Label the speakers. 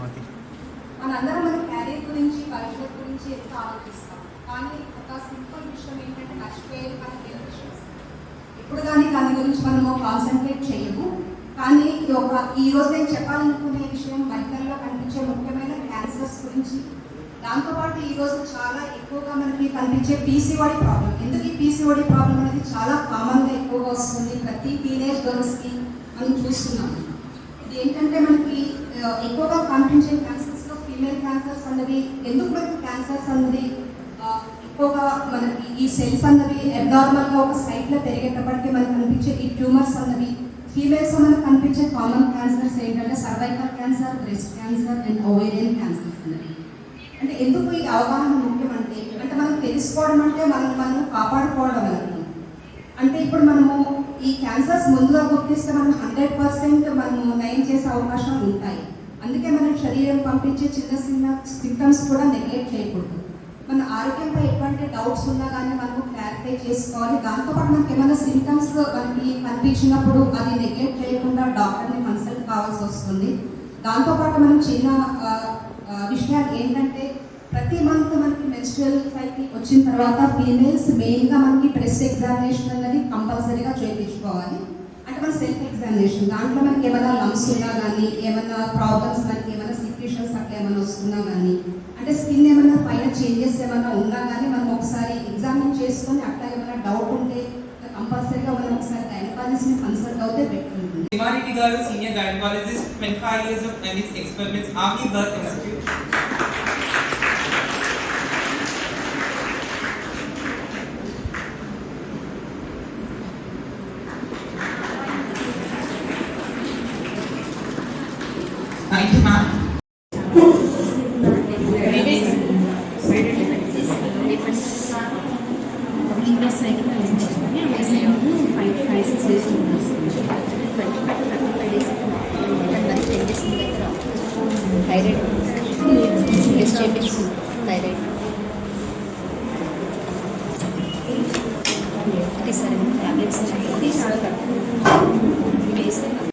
Speaker 1: స్వాతి
Speaker 2: మనందరం మన క్యారియర్ గురించి భవిష్యత్ గురించి ఎంత ఆలోచిస్తాం. కానీ ఒక సింపుల్ విషయం ఏంటంటే మర్చిపోయేది మన హెల్త్ ఇష్యూస్ ఇప్పుడు కానీ దాని గురించి మనము కాన్సన్ట్రేట్ చేయము. కానీ ఈ ఒక ఈ రోజు నేను చెప్పాలనుకునే విషయం మహిళల్లో కనిపించే ముఖ్యమైన క్యాన్సర్స్ గురించి. దాంతోపాటు ఈ రోజు చాలా ఎక్కువగా మనకి కనిపించే పీసీఓడి ప్రాబ్లం ఎందుకు ఈ పీసీఓడి ప్రాబ్లం అనేది చాలా కామన్గా ఎక్కువగా వస్తుంది? ప్రతి టీనేజ్ గర్ల్స్కి మనం చూస్తున్నాం. ఇది ఏంటంటే మనకి ఎక్కువగా కనిపించే క్యాన్సర్స్లో ఫీమేల్ క్యాన్సర్స్ అన్నవి ఎందుకు మనకి క్యాన్సర్స్ అన్నది ఎక్కువగా మనకి ఈ సెల్స్ అన్నవి అబ్నార్మల్గా ఒక సైట్లో పెరిగేటప్పటికి మనకు కనిపించే ఈ ట్యూమర్స్ అన్నవి ఫీమేల్స్ మనకు కనిపించే కామన్ క్యాన్సర్స్ ఏంటంటే cervical cancer breast cancer and ovarian cancers అన్నవి అంటే ఎందుకు ఈ అవగాహన ముఖ్యం అంటే అంటే మనం తెలుసుకోవడం అంటే మనం మనం కాపాడుకోవడం అనేది. అంటే ఇప్పుడు మనము ఈ క్యాన్సర్స్ ముందుగా గుర్తిస్తే మనం హండ్రెడ్ పర్సెంట్ మనము నయం చేసే అవకాశం అందుకే మనం శరీరం పంపించే చిన్న చిన్న సిమ్టమ్స్ కూడా నెగ్లెక్ట్ చేయకూడదు. మన ఆరోగ్యంపై ఎటువంటి డౌట్స్ ఉన్నా కానీ మనము క్లారిఫై చేసుకోవాలి. దాంతోపాటు మనకి ఏమైనా సిమ్టమ్స్ మనకి కనిపించినప్పుడు అది నెగ్లెక్ట్ చేయకుండా డాక్టర్ని కన్సల్ట్ కావాల్సి వస్తుంది. దాంతోపాటు మనం చిన్న విషయాలు ఏంటంటే ప్రతి మంత్ మనకి మెన్స్ట్రల్ సైకిల్ వచ్చిన తర్వాత ఫీమేల్స్ మెయిన్గా మనకి ప్రెస్ ఎగ్జామినేషన్ అనేది కంపల్సరీగా చేయించుకోవాలి. అంటే సెల్ఫ్ ఎగ్జామినేషన్ దాంట్లో మనకి ఏమైనా లంప్స్ ఉన్నా కానీ ఏమైనా ప్రాబ్లమ్స్ మనకి ఏమైనా సిక్యూషన్స్ అట్లా ఏమైనా వస్తున్నా కానీ అంటే స్కిన్ ఏమైనా పైన చేంజెస్ ఏమైనా ఉన్నా కానీ మనం ఒకసారి ఎగ్జామిన్ చేసుకొని అట్లా ఏమైనా డౌట్ ఉంటే కంపల్సరీగా మనం ఒకసారి గైనకాలజిస్ట్ని కన్సల్ట్ అవుతే బెటర్ ఉంటుంది
Speaker 3: Himariti Garu, senior gynecologist, 25 years of NX experiments, Army Birth Institute. Thank you, ma'am.
Speaker 4: Thyroid test చేయించుకున్నాం thyroid అది సరే టాబ్లెట్స్